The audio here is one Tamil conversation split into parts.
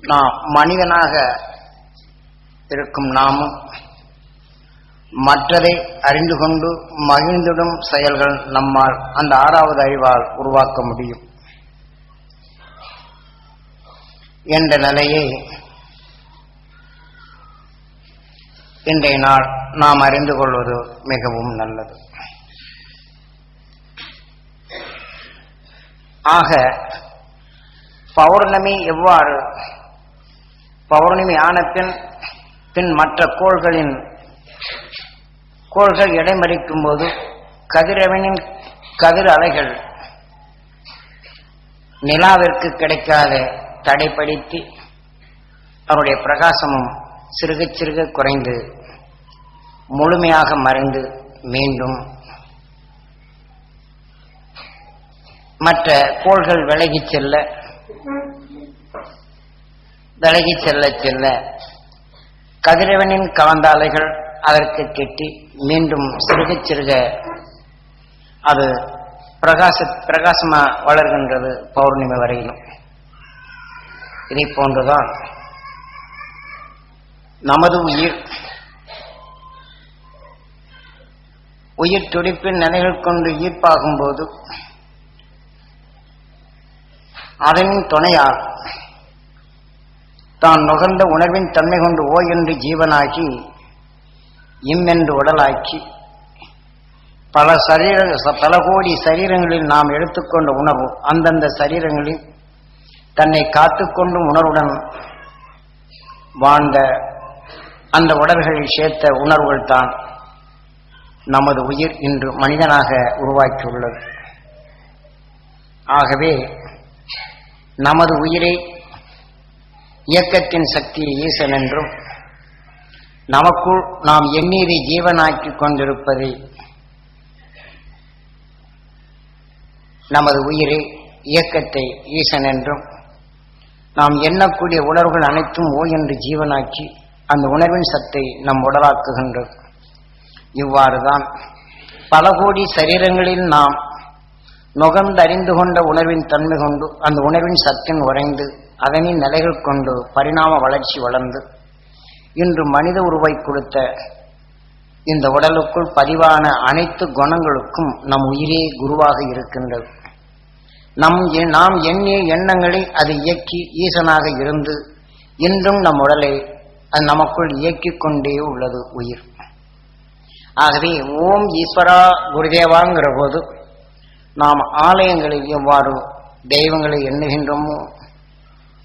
நாம் மனிதனாக இருக்கும் நாமும் மற்றதை அறிந்து கொண்டு மகிழ்ந்திடும் செயல்கள் நம்மால் அந்த ஆறாவது அறிவால் உருவாக்க முடியும். என்ற நிலையை இன்றைய நாள் நாம் அறிந்து கொள்வது மிகவும் நல்லது. ஆக பௌர்ணமி எவ்வாறு பௌர்ணமி ஆன பின் பின் மற்ற கோள்களின் கோள்கள் இடைமறிக்கும் போது கதிரவனின் கதிர் அலைகள் நிலாவிற்கு கிடைக்காத தடைப்படுத்தி அவருடைய பிரகாசமும் சிறுக சிறுக குறைந்து முழுமையாக மறைந்து மீண்டும் மற்ற கோள்கள் விலகிச் செல்ல விலகிச் செல்ல செல்ல கதிரவனின் கலந்தாலைகள் அதற்கு கெட்டி மீண்டும் சிறுக சிறுக அது பிரகாச பிரகாசமா வளர்கின்றது பௌர்ணமி வரையிலும். இதை போன்றுதான் நமது உயிர் உயிர் துடிப்பின் நிலைகள் கொண்டு ஈர்ப்பாகும் போது அதன் துணையாகும். தான் நுகர்ந்த உணர்வின் தன்மை கொண்டு ஓ என்று ஜீவனாகி இம் என்று உடலாக்கி பல சரீர பல கோடி சரீரங்களில் நாம் எடுத்துக்கொண்ட உணர்வு அந்தந்த சரீரங்களில் தன்னை காத்துக்கொண்டும் உணர்வுடன் வாழ்ந்த அந்த உடல்களில் சேர்த்த உணர்வுகள் தான் நமது உயிர் இன்று மனிதனாக உருவாக்கியுள்ளது. ஆகவே நமது உயிரை இயக்கத்தின் சக்தி ஈசன் என்றும் நமக்குள் நாம் எண்ணீரை ஜீவனாக்கிக் கொண்டிருப்பதை நமது உயிரை இயக்கத்தை ஈசன் என்றும் நாம் எண்ணக்கூடிய உணர்வுகள் அனைத்தும் ஓ என்று ஜீவனாக்கி அந்த உணர்வின் சத்தை நம் உடலாக்குகின்றோம். இவ்வாறுதான் பல கோடி சரீரங்களில் நாம் நுகர்ந்தறிந்து கொண்ட உணர்வின் தன்மை கொண்டு அந்த உணர்வின் சத்தின் உறைந்து அதனின் நிலைகள் கொண்டு பரிணாம வளர்ச்சி வளர்ந்து இன்று மனித உருவை கொடுத்த இந்த உடலுக்குள் பதிவான அனைத்து குணங்களுக்கும் நம் உயிரே குருவாக இருக்கின்றது. நம் எ- நாம் எண்ணிய எண்ணங்களை அது இயக்கி ஈசனாக இருந்து இன்றும் நம் உடலை அது நமக்குள் இயக்கிக் கொண்டே உள்ளது உயிர். ஆகவே ஓம் ஈஸ்வரா குருதேவாங்கிற போது நாம் ஆலயங்களில் எவ்வாறு தெய்வங்களை எண்ணுகின்றோமோ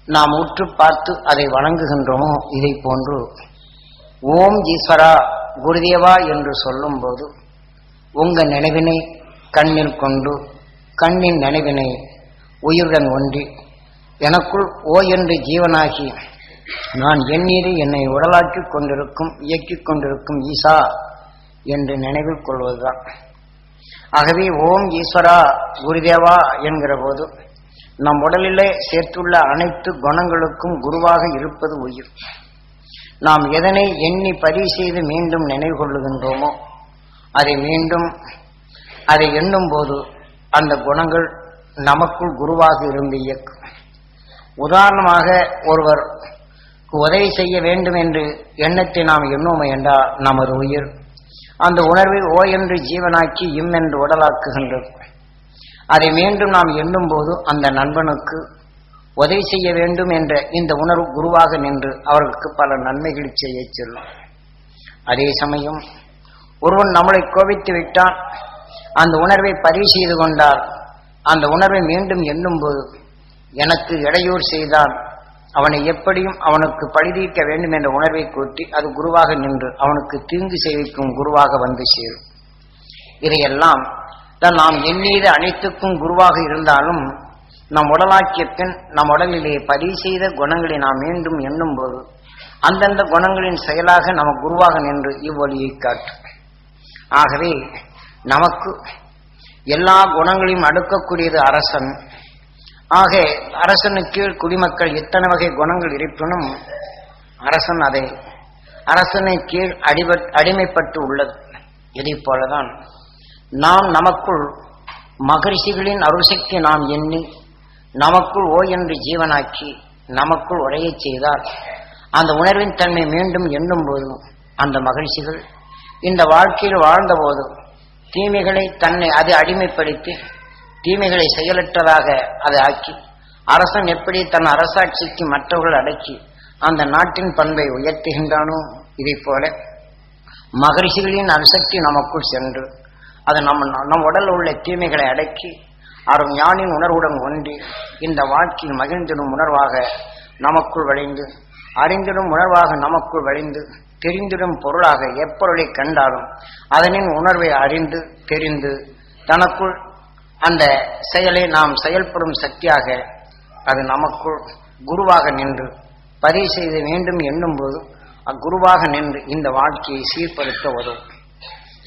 நாம் உற்று பார்த்து அதை வணங்குகின்றோமோ? இதை போன்று ஓம் ஈஸ்வரா குருதேவா என்று சொல்லும்போது உங்க நினைவினை கண்ணில் கொண்டு கண்ணின் நினைவினை உயிருடன் ஒன்றி எனக்குள் ஓ என்று ஜீவனாகி நான் எண்ணீரை என்னை உடலாக்கிக் கொண்டிருக்கும் இயக்கிக் கொண்டிருக்கும் ஈசா என்று நினைவில் கொள்வதுதான். ஆகவே ஓம் ஈஸ்வரா குருதேவா என்கிற போது நம் உடலிலே சேர்த்துள்ள அனைத்து குணங்களுக்கும் குருவாக இருப்பது உயிர். நாம் எதனை எண்ணி பதிவு செய்து மீண்டும் நினைவு கொள்ளுகின்றோமோ அதை மீண்டும் அதை எண்ணும் போது அந்த குணங்கள் நமக்குள் குருவாக இருந்து இயக்கும். உதாரணமாக ஒருவர் உதவி செய்ய வேண்டும் என்று எண்ணத்தை நாம் எண்ணுவோம் என்றால் நமது உயிர் அந்த உணர்வை ஓ என்று ஜீவனாக்கி இம் என்று உடலாக்குகின்றது. அதை மீண்டும் நாம் எண்ணும் போது அந்த நண்பனுக்கு உதவி செய்ய வேண்டும் என்ற இந்த உணர்வு குருவாக நின்று அவர்களுக்கு பல நன்மைகளை செய்ய சொல்லும். அதே சமயம் ஒருவன் நம்மளை கோபித்து விட்டான் அந்த உணர்வை பதிவு செய்து கொண்டால் அந்த உணர்வை மீண்டும் எண்ணும்போது எனக்கு இடையூறு செய்தான். அவனை எப்படியும் அவனுக்கு பழிதீர்க்க வேண்டும் என்ற உணர்வை கூட்டி அது குருவாக நின்று அவனுக்கு தீங்கு செய்விக்கும் குருவாக வந்து சேரும். இதையெல்லாம் தான் நாம் எண்ணீது அனைத்துக்கும் குருவாக இருந்தாலும் நம் உடலாக்கிய பின் நம் உடலிலே பதிவு செய்த குணங்களை நாம் மீண்டும் எண்ணும் போது அந்தந்த குணங்களின் செயலாக நமக்கு குருவாக நின்று இவ்வொழியை காட்டும் ஆகவே நமக்கு எல்லா குணங்களையும் அடுக்கக்கூடியது அரசன். ஆக அரசனுக்கு குடிமக்கள் எத்தனை வகை குணங்கள் இருப்பினும் அரசன் அதை அரசனை கீழ் அடிபட் அடிமைப்பட்டு உள்ளது. இதைப் போலதான் நாம் நமக்குள் மகரிஷிகளின் அருள்சக்தி நாம் எண்ணி நமக்குள் ஓ என்று ஜீவனாக்கி நமக்குள் உரைய செய்தால் அந்த உணர்வின் தன்மை மீண்டும் எண்ணும் போதும். அந்த மகிழ்ச்சிகள் இந்த வாழ்க்கையில் வாழ்ந்தபோது தீமைகளை தன்னை அது அடிமைப்படுத்தி தீமைகளை செயலற்றதாக அதை ஆக்கி அரசன் எப்படி தன் அரசாட்சிக்கு மற்றவர்கள் அடக்கி அந்த நாட்டின் பண்பை உயர்த்துகின்றானோ இதைப் போல மகரிஷிகளின் அணுசக்தி நமக்குள் சென்று அது நம்ம நம் உடல் உள்ள தீமைகளை அடக்கி அரும் ஞானின் உணர்வுடன் ஒன்றி இந்த வாழ்க்கையில் மகிழ்ந்திடும் உணர்வாக நமக்குள் விளைந்து அறிந்திடும் உணர்வாக நமக்குள் விளைந்து தெரிந்திடும் பொருளாக எப்பொருளை கண்டாலும் அதனின் உணர்வை அறிந்து தெரிந்து தனக்குள் அந்த செயலை நாம் செயல்படும் சக்தியாக அது நமக்குள் குருவாக நின்று பதிவு செய்த வேண்டும் என்னும் போது அக்குருவாக நின்று இந்த வாழ்க்கையை சீர்படுத்த உதவும்.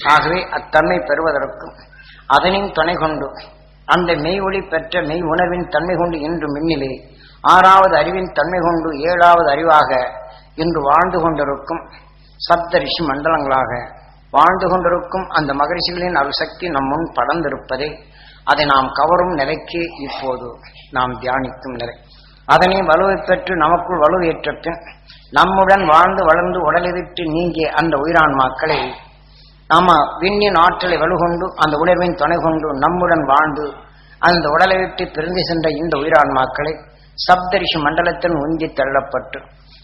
ஆகவே அத்தன்மை பெறுவதற்கும் அதனின் துணை கொண்டு அந்த மெய் ஒளி பெற்ற மெய் உணர்வின் தன்மை கொண்டு இன்று மின்னிலே ஆறாவது அறிவின் தன்மை கொண்டு ஏழாவது அறிவாக இன்று வாழ்ந்து கொண்டிருக்கும் சப்த ரிஷி மண்டலங்களாக வாழ்ந்து கொண்டிருக்கும் அந்த மகரிஷிகளின் அருசக்தி நம் முன் படர்ந்திருப்பதை அதை நாம் கவரும் நிலைக்கு இப்போது நாம் தியானிக்கும் நிலை. அதனை வலுவை பெற்று நமக்குள் வலுவேற்ற பின் நம்முடன் வாழ்ந்து வளர்ந்து உடலிவிட்டு நீங்கிய அந்த உயிரான்மாக்களை நாம விண்ணின் ஆற்றலை வலுகொண்டு அந்த உணர்வின் துணை கொண்டு நம்முடன் வாழ்ந்து அந்த உடலை விட்டு பிரிந்து சென்ற இந்த உயிரான்மாக்களை சப்தரிஷி மண்டலத்தில் உந்தி தள்ளப்பட்டு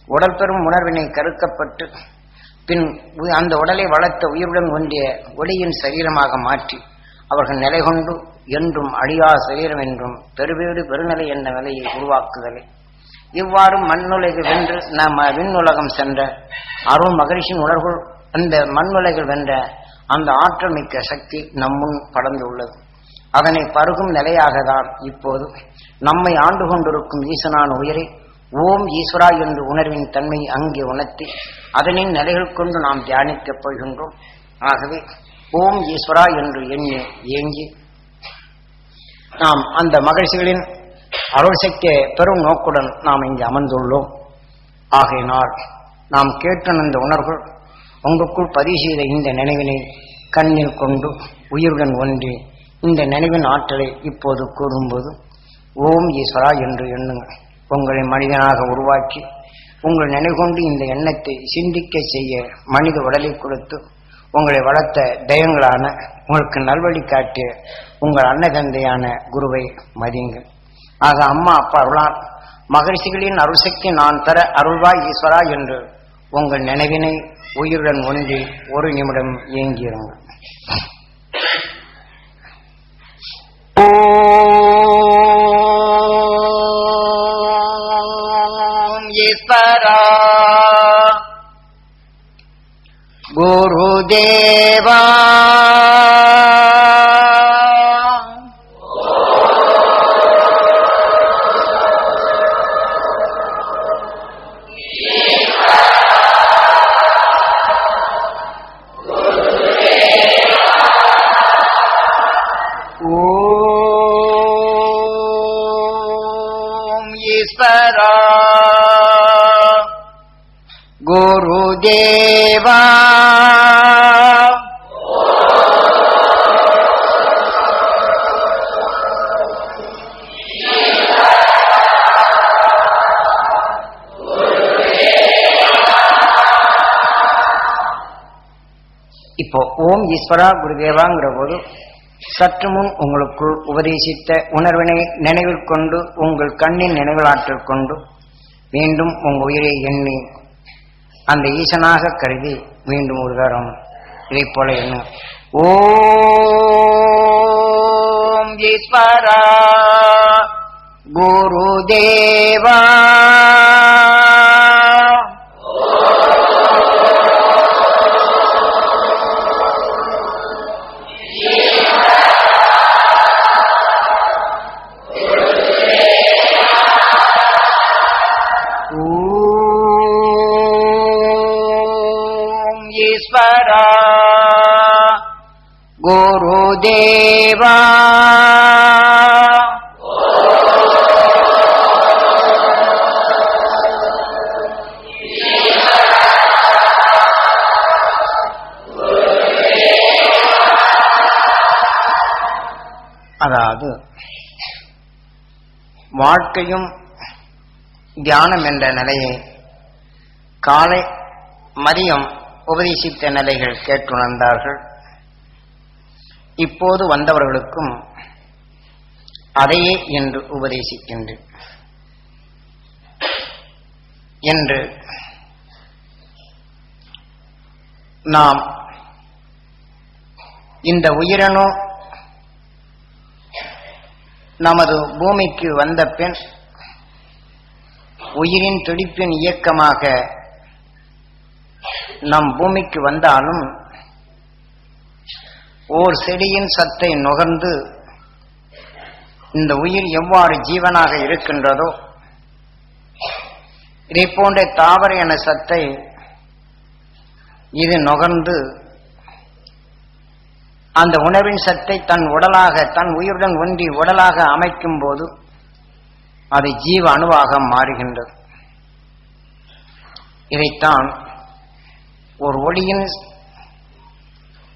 உடல் பெறும் உணர்வினை கருக்கப்பட்டு பின் அந்த உடலை வளர்த்த உயிருடன் ஒன்றிய ஒளியின் சரீரமாக மாற்றி அவர்கள் நிலை கொண்டு என்றும் அழியா சரீரம் என்றும் பெருவேடு பெருநிலை என்ற நிலையை உருவாக்குதலை. இவ்வாறு மண்ணுலகு வென்று நம்ம விண்ணுலகம் சென்ற அருள் மகரிஷின் உணர்வுகள் அந்த மண்ணுலகில் வென்ற அந்த ஆற்றல் மிக்க சக்தி நம்முன் படர்ந்துள்ளது அதனை பருகும் நிலையாக தான் இப்போது நம்மை ஆண்டு கொண்டிருக்கும் ஈசனான உயிரை ஓம் ஈஸ்வரா என்று உணர்வின் தன்மை அங்கே உணர்த்தி அதனின் நிலைகள் கொண்டு நாம் தியானிக்கப் போகின்றோம். ஆகவே ஓம் ஈஸ்வரா என்று எண்ணி ஏங்கி நாம் அந்த மகிழ்ச்சிகளின் அருள் சக்தியை பெரும் நோக்குடன் நாம் இங்கு அமர்ந்துள்ளோம். ஆகையினால் நாம் கேட்ட அந்த உணர்வுகள் உங்களுக்குள் பதிவு செய்த இந்த நினைவினை கண்ணில் கொண்டு உயிருடன் ஒன்றி இந்த நினைவின் ஆற்றலை இப்போது கூறும்போது ஓம் ஈஸ்வரா என்று எண்ணுங்கள். உங்களை மனிதனாக உருவாக்கி உங்கள் நினைவுகொண்டு இந்த எண்ணத்தை சிந்திக்க செய்ய மனித உடலை கொடுத்து உங்களை வளர்த்த தெய்வங்களான உங்களுக்கு நல்வழி காட்டிய உங்கள் அன்னதந்தையான குருவை மதியுங்கள். ஆக அம்மா அப்பா அருளான் மகரிஷிகளின் அருள்சக்தி நான் தர அருள்வாய் ஈஸ்வரா என்று உங்கள் நினைவினை உயிருடன் ஒன்றி ஒரு நிமிடம் இயங்கியிருங்க ஓம் ஈஸ்வரா. குருதேவா. குருதேவா. இப்போ ஓம் ஈஸ்வரா குருதேவாங்கிற போது சற்று முன் உங்களுக்குள் உபதேசித்த உணர்வினை நினைவில் கொண்டு உங்கள் கண்ணின் நினைவிலாற்றல் கொண்டு மீண்டும் உங்கள் உயிரை எண்ணி அந்த ஈசனாக கருதி மீண்டும் ஒரு தரம் இதை போல என்ன ஓம் ஈஸ்வரா குருதேவா. தேவா தேவா. அதாவது வாழ்க்கையும் தியானம் என்ற நிலையை காலை மதியம் உபதேசித்த நிலைகள் கேட்டுணர்ந்தார்கள். இப்போது வந்தவர்களுக்கும் அதையே என்று உபதேசிக்கின்றேன். என்று நாம் இந்த உயிரணு நமது பூமிக்கு வந்த பின் உயிரின் துடிப்பின் இயக்கமாக நம் பூமிக்கு வந்தாலும் ஓர் செடியின் சத்தை நுகர்ந்து இந்த உயிர் எவ்வாறு ஜீவனாக இருக்கின்றதோ இதை போன்ற தாவர என சத்தை இது நுகர்ந்து அந்த உணவின் சத்தை தன் உடலாக தன் உயிருடன் ஒன்றி உடலாக அமைக்கும் போது அது ஜீவ அணுவாக மாறுகின்றது. இதைத்தான் ஒரு ஒளியின்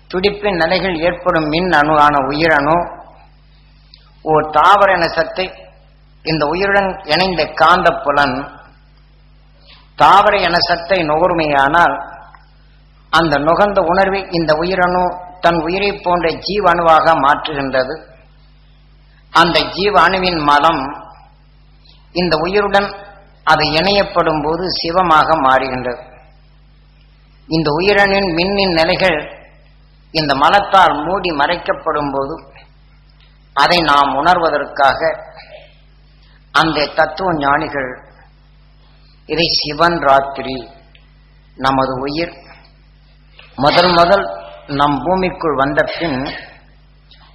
துடிப்பின் நிலைகள் ஏற்படும் மின் அணுவான உயிரணு ஓர் தாவர என சத்தை. இந்த உயிருடன் இணைந்த காந்த புலன் தாவர என சத்தை நுகர்மையானால் அந்த நுகர்ந்த உணர்வை இந்த உயிரணு தன் உயிரை போன்ற ஜீவ அணுவாக மாற்றுகின்றது. அந்த ஜீவ அணுவின் மலம் இந்த உயிருடன் அது இணையப்படும் போது சிவமாக மாறுகின்றது. இந்த உயிரணின் மின்னின் நிலைகள் இந்த மலத்தால் மூடி மறைக்கப்படும் போது அதை நாம் உணர்வதற்காக அந்த தத்துவ ஞானிகள் இதை சிவன் ராத்திரி நமது உயிர் முதல் முதல் நம் பூமிக்குள் வந்த பின்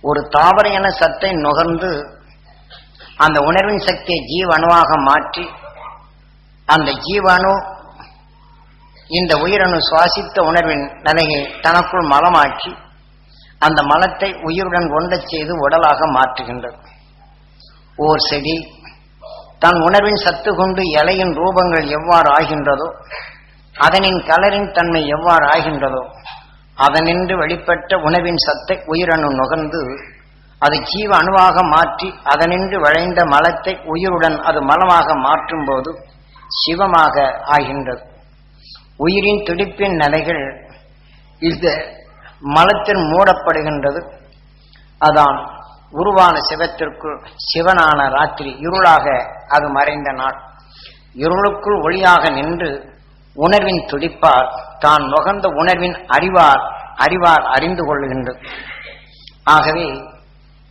ஒரு தாவர என சத்தை நுகர்ந்து அந்த உணர்வின் சக்தியை ஜீவணுவாக மாற்றி அந்த ஜீவாணு இந்த உயிரணு சுவாசித்த உணர்வின் நிலையை தனக்குள் மலமாக்கி அந்த மலத்தை உயிருடன் ஒன்றச் செய்து உடலாக மாற்றுகின்றது. ஓர் செடி தன் உணர்வின் சத்து கொண்டு இலையின் ரூபங்கள் எவ்வாறு ஆகின்றதோ அதனின் கலரின் தன்மை எவ்வாறு ஆகின்றதோ அதனின்று வெளிப்பட்ட உணவின் சத்தை உயிரணு நுகர்ந்து அது ஜீவ அணுவாக மாற்றி அதனின்று வளைந்த மலத்தை உயிருடன் அது மலமாக மாற்றும் போது சிவமாக ஆகின்றது. உயிரின் துடிப்பின் நிலைகள் இந்த மலத்தில் மூடப்படுகின்றது. அதான் உருவான சிவத்திற்குள் சிவனான ராத்திரி இருளாக அது மறைந்த நாள். இருளுக்குள் ஒளியாக நின்று உணர்வின் துடிப்பார் தான் நுகர்ந்த உணர்வின் அறிவார் அறிவார் அறிந்து கொள்ளுகின்றது ஆகவே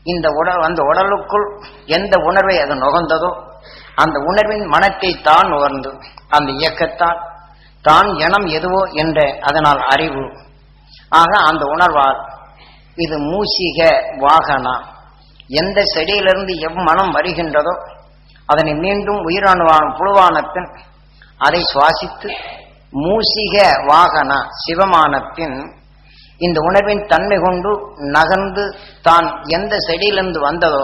இந்த உடல் அந்த உடலுக்குள் எந்த உணர்வை அது நுகர்ந்ததோ அந்த உணர்வின் மனத்தை தான் நுகர்ந்து அந்த இயக்கத்தால் தான் இனம் எதுவோ என்ற அதனால் அறிவு. ஆக அந்த உணர்வால் இது மூசிக வாகனா. எந்த செடியிலிருந்து எவ்வனம் வருகின்றதோ அதனை மீண்டும் உயிரணுவான புழுவான பின் அதை சுவாசித்து மூசிக வாகனா சிவமான பின் இந்த உணர்வின் தன்மை கொண்டு நகர்ந்து தான் எந்த செடியிலிருந்து வந்ததோ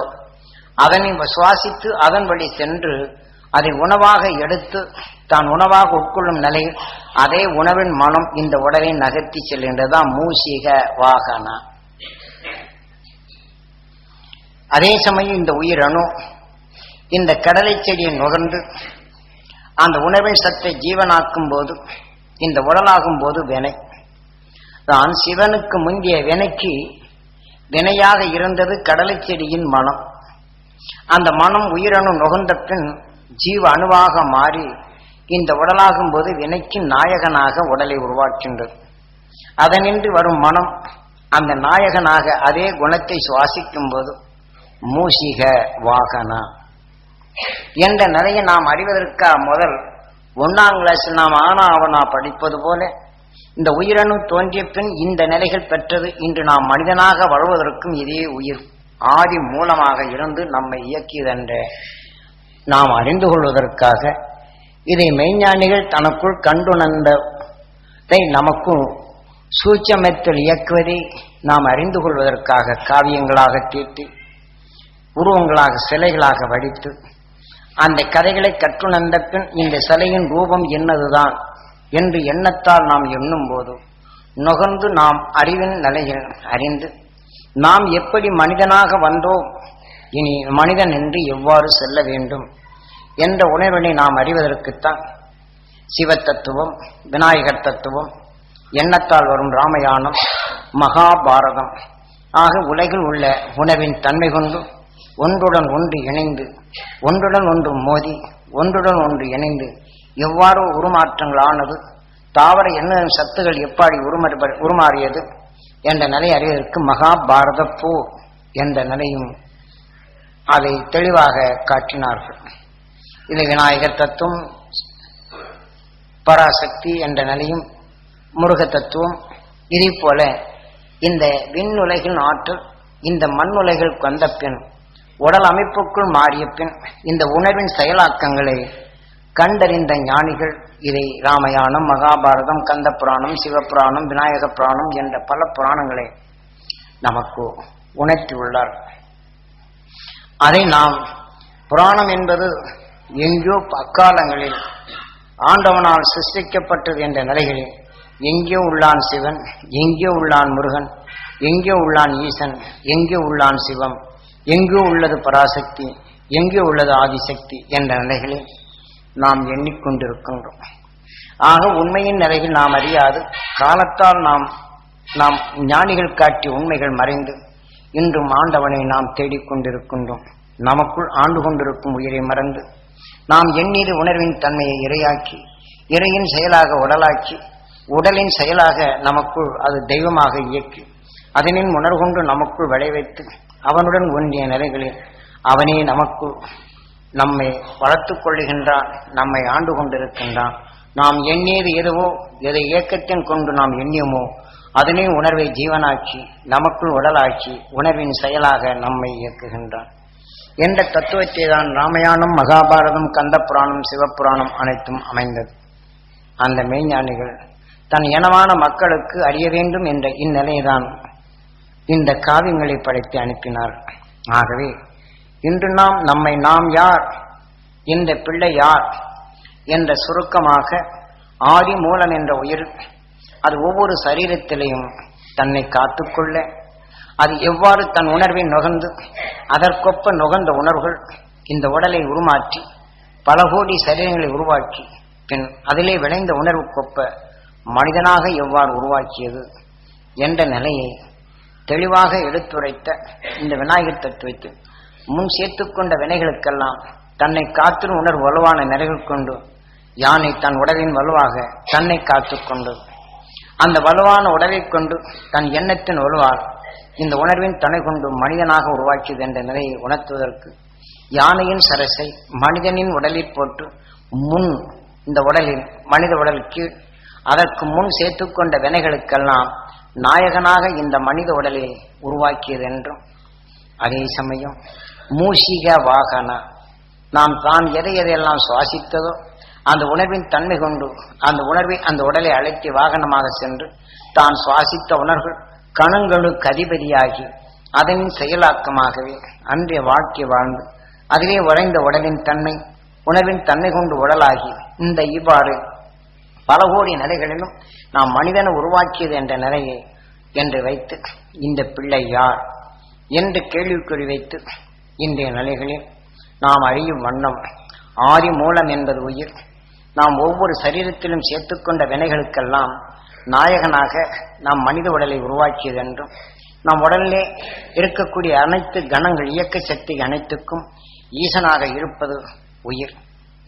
அதனை சுவாசித்து அதன் வழி சென்று அதை உணவாக எடுத்து தான் உணவாக உட்கொள்ளும் நிலையில் அதே உணவின் மனம் இந்த உடலை நகர்த்தி செல்கின்றதுதான் மூசிக வாகனா. அதே சமயம் இந்த உயிரணு இந்த கடலை செடியை நுகர்ந்து அந்த உணவின் சத்தை ஜீவனாக்கும் போது இந்த உடலாகும் போது வினை. தான் சிவனுக்கு முந்திய வினைக்கு வினையாக இருந்தது கடலை செடியின் மனம் அந்த மனம் உயிரணு நுகர்ந்த பின் ஜீவ அணுவாக மாறி இந்த உடலாகும் போது வினைக்கு நாயகனாக உடலை உருவாக்கின்றது அதனின்று வரும் மனம் அந்த நாயகனாக அதே குணத்தை சுவாசிக்கும் போது மூசிக வாகனா. என்ற நிலையை நாம் அறிவதற்கா முதல் ஒன்னாம் கிளாஸில் நாம் ஆனா அவனா படிப்பது போல இந்த உயிரணு தோன்றிய பின் இந்த நிலைகள் பெற்றது. இன்று நாம் மனிதனாக வாழ்வதற்கும் இதே உயிர். ஆதி மூலமாக இருந்து நம்மை இயக்கியதென்ற. நாம் அறிந்து கொள்வதற்காக இதை மெய்ஞானிகள் தனக்குள் கண்டுணர்ந்ததை நமக்கும் சூச்சமத்தில் இயக்குவதை நாம் அறிந்து கொள்வதற்காக காவியங்களாக தீட்டி உருவங்களாக சிலைகளாக வடித்து அந்த கதைகளை கற்றுணர்ந்த பின் இந்த சிலையின் ரூபம் என்னதுதான் என்று எண்ணத்தால் நாம் எண்ணும் போது நுகர்ந்து நாம் அறிவின் நிலையில் அறிந்து நாம் எப்படி மனிதனாக வந்தோம்? இனி மனிதன் என்று எவ்வாறு செல்ல வேண்டும்? என்ற உணர்வினை நாம் அறிவதற்குத்தான் சிவ தத்துவம் விநாயகர் தத்துவம் எண்ணத்தால் வரும் ராமயானம் மகாபாரதம். ஆக உலகில் உள்ள உணவின் தன்மை கொண்டு ஒன்றுடன் ஒன்று இணைந்து ஒன்றுடன் ஒன்று மோதி ஒன்றுடன் ஒன்று இணைந்து எவ்வாறு உருமாற்றங்கள் ஆனது தாவர எண்ண சத்துகள் எப்படி உருமறு உருமாறியது என்ற நிலை அறிவதற்கு மகாபாரத போ என்ற நிலையும் அதை தெளிவாக காட்டினார்கள். இது விநாயகர் தத்துவம் பராசக்தி என்ற நிலையும் முருக தத்துவம். இதே போல இந்த விண்ணுலகின் ஆற்றல் இந்த மண்ணுலகில் வந்த பின் உடல் அமைப்புக்குள் மாறிய பின் இந்த உணர்வின் செயலாக்கங்களை கண்டறிந்த ஞானிகள் இதை ராமயானம் மகாபாரதம் கந்த புராணம் சிவபுராணம் விநாயக புராணம் என்ற பல புராணங்களை நமக்கு உணர்த்தியுள்ளார் அதை நாம் புராணம் என்பது எங்கேயோ அக்காலங்களில் ஆண்டவனால் சிருஷ்டிக்கப்பட்டது என்ற நிலைகளில் எங்கே உள்ளான் சிவன் எங்கே உள்ளான் முருகன் எங்கே உள்ளான் ஈசன் எங்கே உள்ளான் சிவம் எங்கே உள்ளது பராசக்தி எங்கே உள்ளது ஆதிசக்தி என்ற நிலைகளில் நாம் எண்ணிக்கொண்டிருக்கின்றோம். ஆக உண்மையின் நிலையில் நாம் அறியாது. காலத்தால் நாம் நாம் ஞானிகள் காட்டிய உண்மைகள் மறைந்து இன்றும் ஆண்டவனை நாம் தேடிக்கொண்டிருக்கின்றோம். நமக்குள் ஆண்டு கொண்டிருக்கும் உயிரை மறந்து நாம் எண்ணீது உணர்வின் தன்மையை இரையாக்கி இறையின் செயலாக உடலாக்கி உடலின் செயலாக நமக்குள் அது தெய்வமாக இயக்கி அதனின் உணர்கொண்டு நமக்குள் விளைவைத்து அவனுடன் ஒன்றிய நிலைகளில் அவனே நமக்குள் நம்மை வளர்த்துக் கொள்ளுகின்றான் நம்மை ஆண்டு கொண்டிருக்கின்றான். நாம் எண்ணியது எதுவோ எதை இயக்கத்தின் கொண்டு நாம் எண்ணியமோ அதனே உணர்வை ஜீவனாக்கி நமக்குள் உடலாக்கி உணர்வின் செயலாக நம்மை இயக்குகின்றான். என்ற தத்துவத்தை தான் ராமாயணம் மகாபாரதம் கந்த புராணம் சிவபுராணம் அனைத்தும் அமைந்தது. அந்த மெய்ஞானிகள் தன் இனமான மக்களுக்கு அறிய வேண்டும் என்ற இந்நிலைதான் இந்த காவியங்களை படைத்து அனுப்பினார். ஆகவே இன்று நாம் நம்மை நாம் யார் இந்த பிள்ளை யார் என்ற சுருக்கமாக ஆதி மூலம் என்ற உயிர் அது ஒவ்வொரு சரீரத்திலையும் தன்னை காத்துக்கொள்ள அது எவ்வாறு தன் உணர்வை நுகர்ந்து அதற்கொப்ப நுகர்ந்த உணர்வுகள் இந்த உடலை உருமாற்றி பல கோடி சரீரங்களை உருவாக்கி பின் அதிலே விளைந்த உணர்வுக்கொப்ப மனிதனாக எவ்வாறு உருவாக்கியது என்ற நிலையை தெளிவாக எடுத்துரைத்த இந்த விநாயகர் தத்துவத்தில் முன் சேர்த்துக்கொண்ட வினைகளுக்கெல்லாம் தன்னை காத்திரும் உணர்வு வலுவான நிறைகள் கொண்டு யானை தன் உடலின் வலுவாக தன்னை காத்துக்கொண்டது அந்த வலுவான உடலைக் கொண்டு தன் எண்ணத்தின் வலுவால் இந்த உணர்வின் துணை கொண்டு மனிதனாக உருவாக்கியது என்ற நிலையை உணர்த்துவதற்கு யானையின் சரசை மனிதனின் உடலில் போட்டு முன் இந்த உடலில் மனித உடல் கீழ் அதற்கு முன் சேர்த்துக்கொண்ட வினைகளுக்கெல்லாம் நாயகனாக இந்த மனித உடலை உருவாக்கியது என்றும் அதே சமயம் மூஷிக வாகன. நாம் தான் எதை எதையெல்லாம் சுவாசித்ததோ அந்த உணர்வின் தன்மை கொண்டு அந்த உணர்வை அந்த உடலை அழைத்து வாகனமாக சென்று தான் சுவாசித்த உணர்வு கணங்களுக்கு அதிபதியாகி அதன் செயலாக்கமாகவே அன்றைய வாழ்க்கை வாழ்ந்து அதுவே உறைந்த உடலின் தன்மை உணர்வின் தன்மை கொண்டு உடலாகி இந்த இவ்வாறு பல கோடி நிலைகளிலும் நாம் மனிதனை உருவாக்கியது என்ற நிலையை என்று வைத்து இந்த பிள்ளை யார் என்று கேள்விக்குறி வைத்து இன்றைய நிலைகளில் நாம் அறியும் வண்ணம் ஆதி மூலம் என்பது உயிர். நாம் ஒவ்வொரு சரீரத்திலும் சேர்த்துக்கொண்ட வினைகளுக்கெல்லாம் நாயகனாக நாம் மனித உடலை உருவாக்கியது என்றும் நம் உடலிலே இருக்கக்கூடிய அனைத்து கணங்கள் இயக்க சக்தி அனைத்துக்கும் ஈசனாக இருப்பது உயிர்.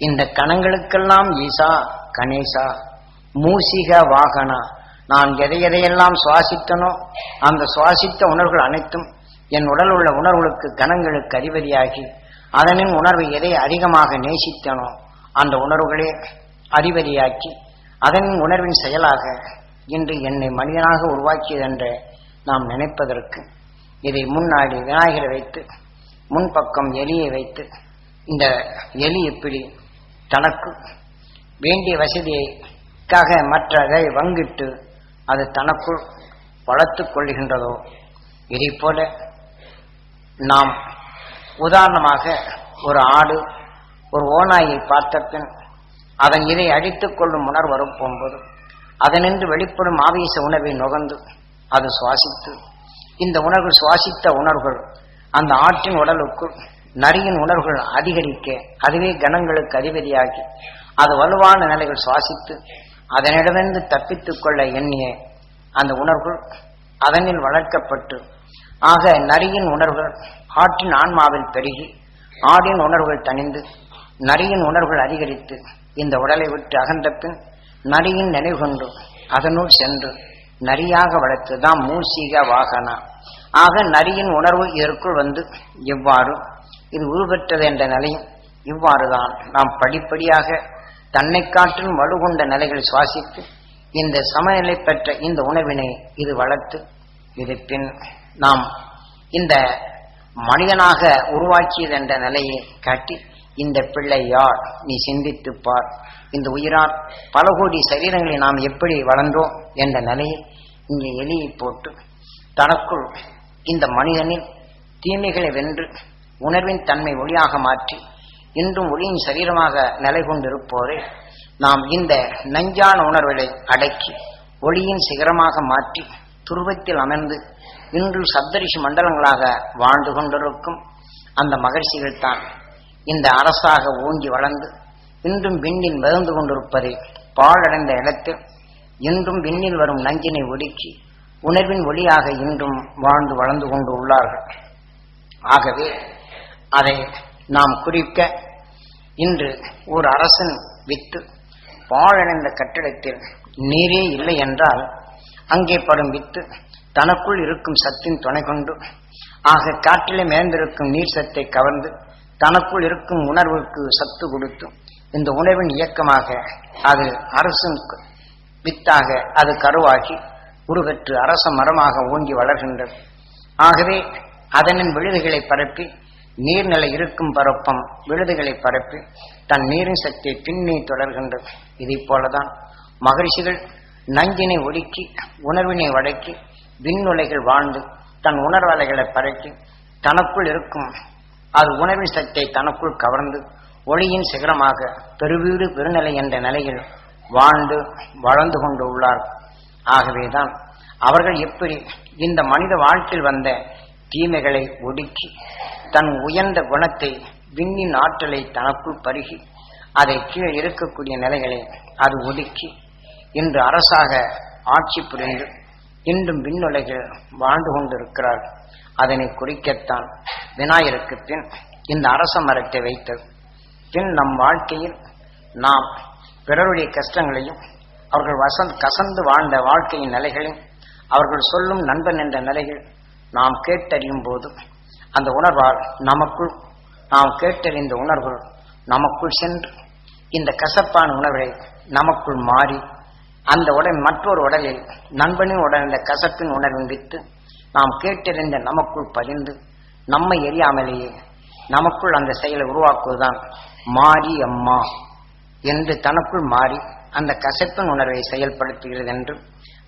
இந்த கணங்களுக்கெல்லாம் ஈசா கணேசா மூசிக வாகனா. நான் எதை எதையெல்லாம் சுவாசித்தனோ அந்த சுவாசித்த உணர்வுகள் அனைத்தும் என் உடல் உள்ள உணர்வுகளுக்கு கணங்களுக்கு அதிபதியாகி அதனின் உணர்வு எதை அதிகமாக நேசித்தனோ அந்த உணர்வுகளே அதிபதியாக்கி அதன் உணர்வின் செயலாக இன்று என்னை மனிதனாக உருவாக்கியது என்று நாம் நினைப்பதற்கு இதை முன்னாடி விநாயகரை வைத்து முன்பக்கம் எலியை வைத்து இந்த எலி எப்படி தனக்கு வேண்டிய வசதியைக்காக மற்றதை வங்கிட்டு அது தனக்குள் வளர்த்துக் கொள்கின்றதோ இதை போல நாம் உதாரணமாக ஒரு ஆடு ஒரு ஓநாயை பார்த்த பின் அதன் இதை அடித்துக் கொள்ளும் உணர்வு வரும் போகும்போது அதனின்று வெளிப்படும் ஆவேச உணவை நுகர்ந்து அது சுவாசித்து இந்த உணர்வு சுவாசித்த உணர்வுகள் அந்த ஆற்றின் உடலுக்குள் நரியின் உணர்வுகள் அதிகரிக்க அதுவே கணங்களுக்கு அதிபதியாகி அது வலுவான நிலைகள் சுவாசித்து அதனிடமிருந்து தப்பித்துக் கொள்ள எண்ணிய அந்த உணர்வுகள் அதனில் வளர்க்கப்பட்டு ஆக நரியின் உணர்வுகள் ஆற்றின் ஆன்மாவில் பெருகி ஆடின் உணர்வுகள் தணிந்து நரியின் உணர்வுகள் அதிகரித்து இந்த உடலை விட்டு அகன்ற பின் நரியின் நினைவு கொண்டு அதனுள் சென்று நரியாக வளர்த்துதான் மூசிக வாகனா. ஆக நரியின் உணர்வு இதற்குள் வந்து இவ்வாறு இது உருவெற்றது என்ற நிலையும் இவ்வாறுதான் நாம் படிப்படியாக தன்னை காட்டிலும் வலுகொண்ட நிலைகளை சுவாசித்து இந்த சமநிலை பெற்ற இந்த உணவினை இது வளர்த்து இது பின் நாம் இந்த மனிதனாக உருவாக்கியது என்ற நிலையை காட்டி இந்த பிள்ளை யார் நீ சிந்தித்துப் பார். இந்த உயிரார் பல கோடி சரீரங்களை நாம் எப்படி வளர்ந்தோம் என்ற நிலையை இங்கே எலியை போட்டு தனக்குள் இந்த மனிதனின் தீமைகளை வென்று உணர்வின் தன்மை ஒளியாக மாற்றி இன்றும் ஒளியின் சரீரமாக நிலை கொண்டிருப்போரே நாம் இந்த நஞ்சான உணர்வுகளை அடக்கி ஒளியின் சிகரமாக மாற்றி துருவத்தில் அமர்ந்து இன்று சப்தரிஷி மண்டலங்களாக வாழ்ந்து கொண்டிருக்கும் அந்த மகிழ்ச்சிகள் தான் இந்த அரசாக ஓங்கி வளர்ந்து இன்றும் விண்ணில் மிதந்து கொண்டிருப்பதை பாழடைந்த இடத்தில் இன்றும் விண்ணில் வரும் நஞ்சினை ஒடுக்கி உணர்வின் ஒளியாக இன்றும் வாழ்ந்து வளர்ந்து கொண்டு உள்ளார்கள். ஆகவே அதை நாம் குறிக்க இன்று ஒரு அரசன் வித்து பாழடைந்த கட்டிடத்தில் நீரே இல்லை என்றால் அங்கே படும் வித்து தனக்குள் இருக்கும் சத்தின் துணை கொண்டு ஆக காற்றிலே மேர்ந்திருக்கும் நீர் சத்தை கவர்ந்து தனக்குள் இருக்கும் உணர்வுக்கு சத்து கொடுத்து இந்த உணர்வின் இயக்கமாக அது அரசின் வித்தாக அது கருவாகி உருவெற்று அரச மரமாக ஓங்கி வளர்கின்றது. ஆகவே அதனின் விழுதுகளை பரப்பி நீர்நிலை இருக்கும் பரப்பம் விழுதுகளை பரப்பி தன் நீரின் சக்தியை பின்னே தொடர்கின்றது. இதைப் போலதான் மகரிஷிகள் நஞ்சினை ஒடுக்கி உணர்வினை வடக்கி விண்ணுலைகள் வாழ்ந்து தன் உணர்வலைகளை பரப்பி தனக்குள் இருக்கும் அது உணர்வின் சக்தியை தனக்குள் கவர்ந்து ஒளியின் சிகரமாக பெருவீடு பெருநிலை என்ற நிலையில் வாழ்ந்து வளர்ந்து கொண்டு உள்ளார். ஆகவேதான் அவர்கள் எப்படி இந்த மனித வாழ்க்கையில் வந்த தீமைகளை ஒடுக்கி தன் உயர்ந்த குணத்தை விண்ணின் ஆற்றலை தனக்குள் பருகி அதை கீழ் இருக்கக்கூடிய நிலைகளை அது ஒடுக்கி இன்று அரசாக ஆட்சி புரிந்து இன்றும் விண்ணுலகில் வாழ்ந்து கொண்டிருக்கிறார். அதனை குறிக்கத்தான் விநாயகருக்கு பின் இந்த அரச மரத்தை வைத்தது. பின் நம் வாழ்க்கையில் நாம் பிறருடைய கஷ்டங்களையும் அவர்கள் வசந்த் கசந்து வாழ்ந்த வாழ்க்கையின் நிலைகளையும் அவர்கள் சொல்லும் நண்பன் என்ற நிலையில் நாம் கேட்டறியும் போது அந்த உணர்வால் நமக்குள் நாம் கேட்டறிந்த உணர்வு நமக்குள் சென்று இந்த கசப்பான உணர்வை நமக்குள் மாறி அந்த உடல் மற்றொரு உடலில் நண்பனின் உடல் இந்த கசப்பின் உணர்வின் வித்து நாம் கேட்டறிந்த நமக்குள் பதிந்து நம்மை எரியாமலேயே நமக்குள் அந்த செயலை உருவாக்குவதுதான் மாறி அம்மா என்று தனக்குள் மாறி அந்த கசப்பின் உணர்வை செயல்படுத்துகிறது என்று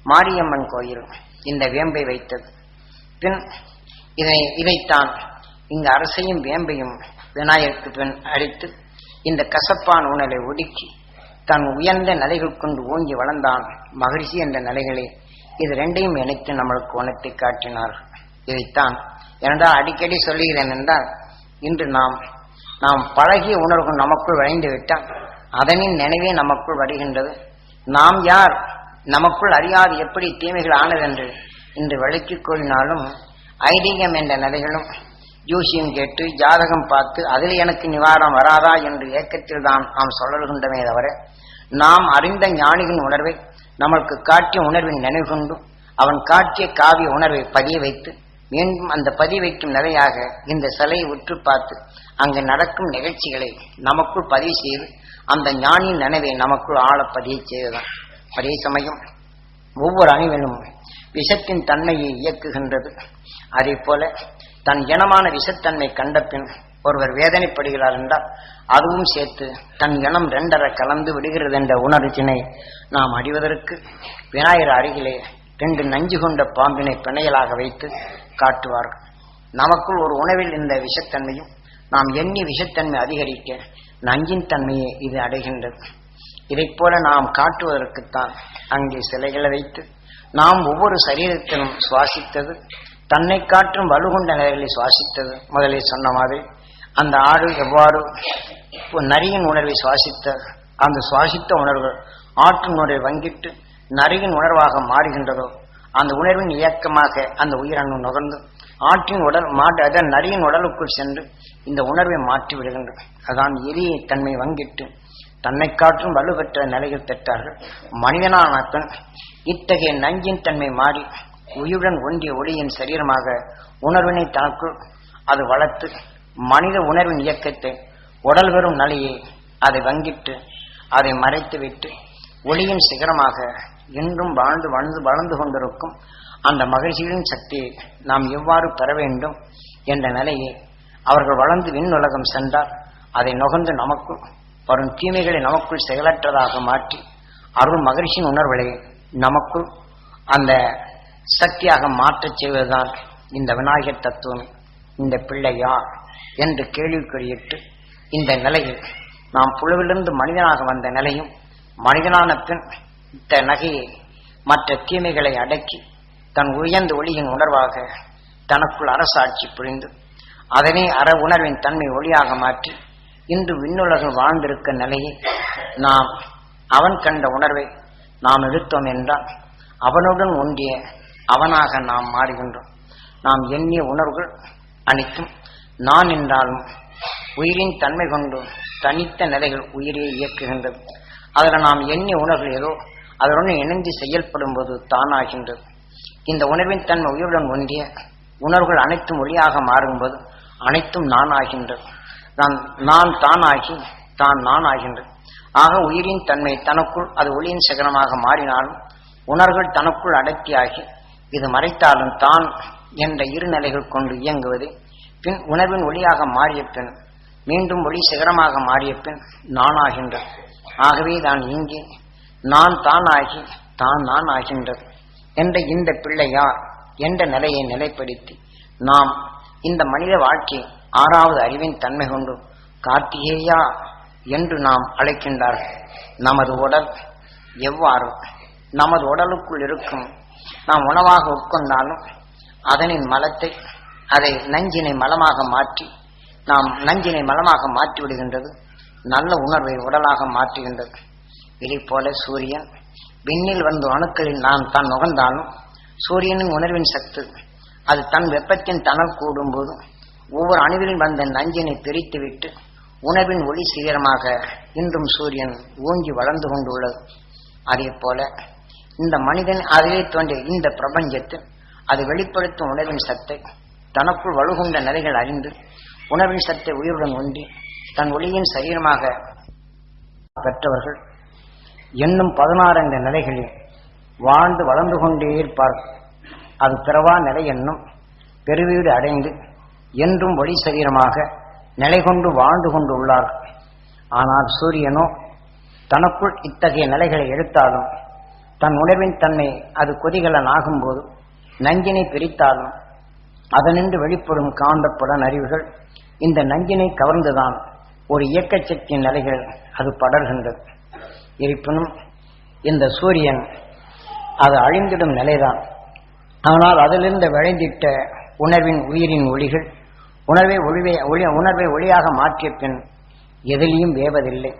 மாரியம்மன் கோயில் இந்த வேம்பை வைத்தது. பின் இதை இதைத்தான் இங்கு அரசையும் வேம்பையும் விநாயகருக்கு பின் அடித்து இந்த கசப்பான உணர்வை ஒடுக்கி தன் உயர்ந்த நிலைகள் கொண்டு ஓங்கி வளர்ந்தான் மகிழ்ச்சி என்ற நிலைகளே. இது ரெண்டையும் இணைத்து நம்மளுக்கு உணர்த்தி காட்டினார். இதைத்தான் என்றால் அடிக்கடி சொல்லுகிறேன் என்றால் இன்று நாம் நாம் பழகிய உணர்வு நமக்குள் விளைந்து விட்டால் அதனின் நினைவே நமக்குள் வருகின்றது. நாம் யார்? நமக்குள் அறியாது எப்படி தீமைகள் ஆனதென்று இன்று விளக்கிக் கூறினாலும் ஐதீகம் என்ற நிலைகளும் ஜோசியம் கேட்டு ஜாதகம் பார்த்து அதில் எனக்கு நிவாரணம் வராதா என்று ஏக்கத்தில் தான் நாம் சொல்லுகின்றமே தவிர நாம் அறிந்த ஞானியின் உணர்வை நமக்கு காட்டிய உணர்வின் நினைவுகொண்டும் அவன் காட்டிய காவிய உணர்வை பதிய வைத்து மீண்டும் அந்த பதிய வைக்கும் நிலையாக இந்த சிலையை உற்று பார்த்து அங்கு நடக்கும் நிகழ்ச்சிகளை நமக்குள் பதிவு செய்து அந்த ஞானியின் நினைவை நமக்குள் ஆழ பதிய செய்ததான் அதே சமயம் ஒவ்வொரு அணிவனும் விஷத்தின் தன்மையை இயக்குகின்றது. அதே போல தன் இனமான விஷத்தன்மை கண்ட பின் ஒருவர் வேதனைப்படுகிறார் என்றால் அதுவும் சேர்த்து தன் இனம் ரெண்டரை கலந்து விடுகிறது என்ற உணர்ச்சினை நாம் அடிவதற்கு விநாயகர் அருகிலே ரெண்டு நஞ்சு கொண்ட பாம்பினை பிணையலாக வைத்து காட்டுவார்கள். நமக்குள் ஒரு உணவில் இந்த விஷத்தன்மையும் நாம் எண்ணி விஷத்தன்மை அதிகரிக்க நஞ்சின் தன்மையை இது அடைகின்றது. இதைப் போல நாம் காட்டுவதற்குத்தான் அங்கே சிலைகளை வைத்து நாம் ஒவ்வொரு சரீரத்திலும் சுவாசித்தது தன்னை காற்றும் வலுகொண்ட நிலைகளை சுவாசித்தது. முதலில் சொன்ன மாதிரி அந்த ஆடு எவ்வாறு நரியின் உணர்வை சுவாசித்த அந்த சுவாசித்த உணர்வு ஆற்றின் உணர்வை வங்கிட்டு நரியின் உணர்வாக மாறுகின்றதோ அந்த உணர்வின் இயக்கமாக அந்த உயிரணு நுகர்ந்து ஆற்றின் உடல் மாட்டு அதான் நரியின் உடலுக்குள் சென்று இந்த உணர்வை மாற்றி விடுகின்றது அதான் எரியை தன்மை வங்கிட்டு தன்னை காற்றும் வலுப்பெற்ற நிலையில் பெற்றார்கள். மனிதனான இத்தகைய நஞ்சின் தன்மை மாறி உயிருடன் ஒன்றிய ஒளியின் சரீரமாக உணர்வினை தனக்குள் அது வளர்த்து மனித உணர்வின் இயக்கத்தை உடல் பெறும் நலியை அதை வங்கிட்டு அதை மறைத்துவிட்டு ஒளியின் சிகரமாக இன்றும் வாழ்ந்து வாழ்ந்து வளர்ந்து கொண்டிருக்கும் அந்த மகிழ்ச்சியின் சக்தியை நாம் எவ்வாறு பெற வேண்டும் என்ற நிலையை அவர்கள் வளர்ந்து விண்ணுலகம் சென்றார் அதை நுகர்ந்து நமக்குள் வரும் தீமைகளை நமக்குள் செயலற்றதாக மாற்றி அருள் மகிழ்ச்சியின் உணர்வுகளை நமக்குள் அந்த சக்தியாக மாற்றச் செய்வதுதான் இந்த விநாயகர் தத்துவம். இந்த பிள்ளை யார்? என்று கேள்விக்குறியிட்டு இந்த நிலையில் நாம் புழுவிலிருந்து மனிதனாக வந்த நிலையும் மனிதனான பின் இந்த நகையை மற்ற தீமைகளை அடக்கி தன் உயர்ந்த ஒளியின் உணர்வாக தனக்குள் அரசாட்சி புரிந்து அதனை அற உணர்வின் தன்மை ஒளியாக மாற்றி இன்று விண்ணுலகில் வாழ்ந்திருக்க நிலையை நாம் அவன் கண்ட உணர்வை நாம் எடுத்தோம் என்றால் அவனுடன் ஒன்றிய அவனாக நாம் மாறுகின்றோம். நாம் எண்ணிய உணர்வுகள் அனைத்தும் நான் என்றாலும் உயிரின் தன்மை கொண்டு தனித்த நிலைகள் உயிரை இயக்குகின்றது. அதில் நாம் எண்ணி உணர்கிறதோ ஏதோ அதனுடன் இணைந்து செயல்படும் போது தானாகின்றது. இந்த உணர்வின் தன்மை உயிருடன் ஒன்றிய உணர்வுகள் அனைத்தும் ஒளியாக மாறும்போது அனைத்தும் நான் ஆகின்றது நான் நான் தான் தான் நான் ஆகின்றது ஆக உயிரின் தன்மை தனக்குள் அது ஒளியின் சிகரமாக மாறினாலும் உணர்வுகள் தனக்குள் அடக்கியாகி இது மறைத்தாலும் தான் என்ற இரு நிலைகள் கொண்டு இயங்குவது பின் உணர்வின் ஒளியாக மாறிய பின் மீண்டும் ஒளி சிகரமாக மாறிய பின் நானாகின்றது ஆகவே தான் இங்கே நான் தான் ஆகி தான் நான் ஆகின்றது என்ற இந்த பிள்ளையார் என்ற நிலையை நிலைப்படுத்தி நாம் இந்த மனித வாழ்க்கை ஆறாவது அறிவின் தன்மை கொண்டு கார்த்திகேயா என்று நாம் அழைக்கின்றார்கள் நமது உடல் எவ்வாறு நமது உடலுக்குள் இருக்கும் நாம் உணவாக உட்கொண்டாலும் அதனின் மலத்தை அதை நஞ்சினை மலமாக மாற்றி நாம் நஞ்சினை மலமாக மாற்றி விடுகின்றது நல்ல உணர்வை உடலாக மாற்றுகின்றது. இதை போல சூரியன் விண்ணில் வந்து அணுக்களில் நாம் தான் நுகர்ந்தாலும் சூரியனின் உணர்வின் சத்து அது தன் வெப்பத்தின் தணல் கூடும்போது ஒவ்வொரு அணுவிலும் வந்த நஞ்சினை பிரித்துவிட்டு உணவின் ஒளி சீரமாக இன்றும் சூரியன் ஊங்கி வளர்ந்து கொண்டுள்ளது. அதே போல இந்த மனிதன் அதிலே தோன்றிய இந்த பிரபஞ்சத்தில் அது வெளிப்படுத்தும் உணர்வின் சத்தை தனக்குள் வழுகுண்ட நிலைகள் அறிந்து உணவின் சத்தை உயிருடன் ஒன்றி தன் ஒளியின் சரீரமாக பெற்றவர்கள் என்னும் பதினாறு என்ற நிலைகளில் வாழ்ந்து வளர்ந்து கொண்டே இருப்பார். அது பிறவா நிலை என்னும் பெருவீடு அடைந்து என்றும் ஒளி சரீரமாக நிலை கொண்டு வாழ்ந்து கொண்டு உள்ளார்கள் ஆனால் சூரியனோ தனக்குள் இத்தகைய நிலைகளை எடுத்தாலும் தன் உணவின் தன்மை அது கொதிகலன் ஆகும்போது நஞ்சினை பிரித்தாலும் அதனின்று வெளிப்படும் காந்தப்புலன் அறிவுகள் இந்த நஞ்சினை கவர்ந்துதான் ஒரு இயக்க சக்தியின் நிலைகள் அது படர்கின்றது. இருப்பினும் இந்த சூரியன் அது அழிந்திடும் நிலைதான். ஆனால் அதிலிருந்து விளைந்திட்ட உணர்வின் உயிரின் ஒளிகள் உணர்வை ஒளிவை ஒளி உணர்வை ஒளியாக மாற்றிய பின் எதிலையும் வேவதில்லை.